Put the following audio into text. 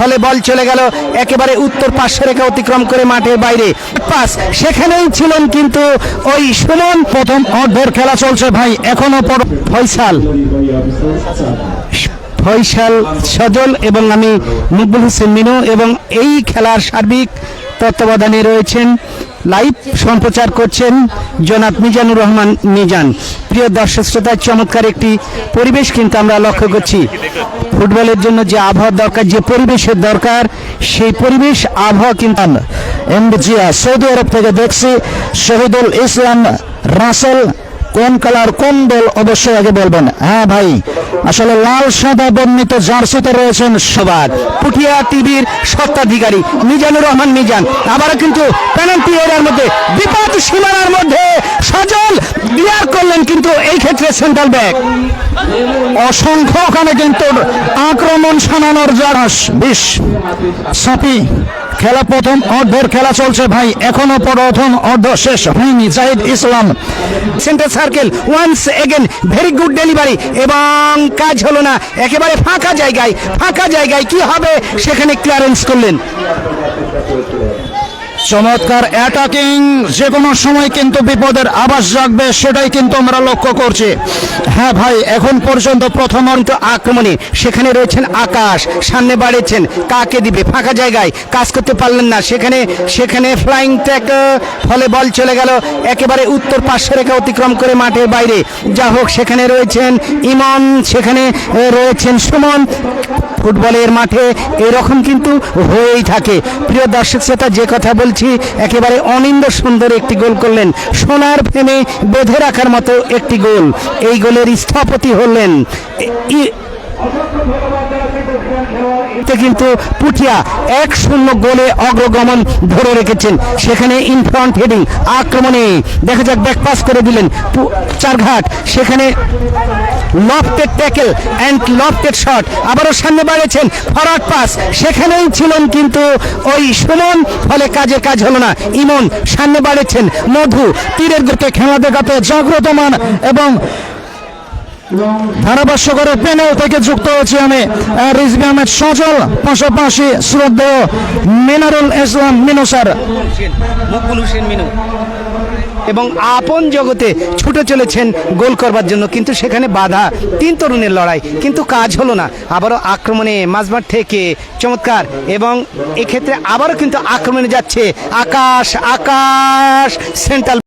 ফলে বল চলে গেল। একেবারে উত্তর পার্শ্ব রেখা অতিক্রম করে মাঠের বাইরে। পাস সেখানেই ছিলেন কিন্তু ওই সুমন। প্রথম অর্ধের খেলা চলছে ভাই, এখনও ফয়সাল। ফয়সাল, সজল এবং আমি মকবুল হোসেন মিনু এবং এই খেলার সার্বিক তত্ত্বাবধানে রয়েছেন। লাইভ সম্প্রচার করছেন জনাব মিজানুর রহমান মিজান। প্রিয় দর্শক শ্রোতার চমৎকার একটি পরিবেশ কিন্তু আমরা লক্ষ্য করছি। ফুটবলের জন্য যে আবহাওয়া দরকার, যে পরিবেশের দরকার, সেই পরিবেশ আবহাওয়া কিন্তু এমবিজিয়া সৌদি আরব থেকে দেখছি শহীদুল ইসলাম রাসেল কোন কালার, কোন দল অবশ্যই আগে বলবেন। হ্যাঁ ভাই, আসলে লাল, সাদা বর্ণিত জার্সিতে রয়েছেন সবার। পুঠিয়া টিভির সত্ত্বাধিকারী মিজানুর রহমান মিজান। আবারও কিন্তু পেনাল্টি এরিয়ার মধ্যে, বিপদ সীমানার মধ্যে সজল বিয়ার করলেন কিন্তু এই ক্ষেত্রে সেন্ট্রাল ব্যাক। অসংখ্য ওখানে কিন্তু আক্রমণ শানানোর জারাস, বিশ। সাপি, খেলা প্রথম অর্ধের খেলা চলছে ভাই, এখনও প্রথম অর্ধ শেষ হয়নি, Zahid Islam. Centre circle once again very good delivery এবং কাজ হলো না, একেবারে ফাঁকা জায়গায় ফাঁকা জায়গায় কি হবে সেখানে ক্লিয়ারেন্স করলেন। চমৎকার অ্যাটাকিং যে কোনো সময় কিন্তু বিপদের আভাস জাগবে, সেটাই কিন্তু আমরা লক্ষ্য করছি। হ্যাঁ ভাই, এখন পর্যন্ত প্রথম অন্ত আক্রমণে, সেখানে রয়েছেন আকাশ, সামনে বাড়িয়েছেন, কাকে দিবে? ফাঁকা জায়গায়, কাজ করতে পারলেন না, সেখানে সেখানে ফ্লাইং ট্যাক ফলে বল চলে গেল, একেবারে উত্তর পার্শ্ব রেখা অতিক্রম করে মাঠের বাইরে। যা হোক, সেখানে রয়েছেন ইমন, সেখানে রয়েছেন সুমন। ফুটবলের মাঠে এরকম কিন্তু হয়েই থাকে। প্রিয় দর্শক, শ্রোতা, যে কথা বলছি, একেবারে অনিন্দ সুন্দর একটি গোল করলেন। সোনার ফেমে বেঁধে রাখার মতো একটি গোল। এই গোলের স্থপতি হলেন কিন্তু পুটিয়া এক শূন্য গোলে অগ্রগমন ধরে রেখেছেন। সেখানে ইনফ্রন্ট হেডিং আক্রমণে দেখা যাক ব্যাক পাস করে দিলেন চারঘাট। সেখানে lofted tackle and lofted shot আবারও সামনে বাড়িয়েছেন ফরওয়ার্ড পাস সেখানেই ছিলেন কিন্তু ওই সুমন, ফলে কাজে কাজ হলো না। ইমন সামনে বাড়িয়েছেন মধু। তীরের গোটে খেলা দেখাতে জাগ্রত মান এবং ধারাভাষ্যকরের প্যানেল থেকে যুক্ত হয়েছি আমি রিজভি আহমেদ সজল, পাশাপাশি শ্রদ্ধেয় মিনারুল ইসলাম মকবুল হোসেন মিনু। এবং আপন জগতে ছুটে চলেছেন গোল করবার জন্য, কিন্তু সেখানে বাধা, তিন তরুণের লড়াই, কিন্তু কাজ হলো না। আবারও আক্রমণে মাঝমাঠ থেকে চমৎকার, এবং এক্ষেত্রে আবারও কিন্তু আক্রমণে যাচ্ছে আকাশ আকাশ, সেন্ট্রাল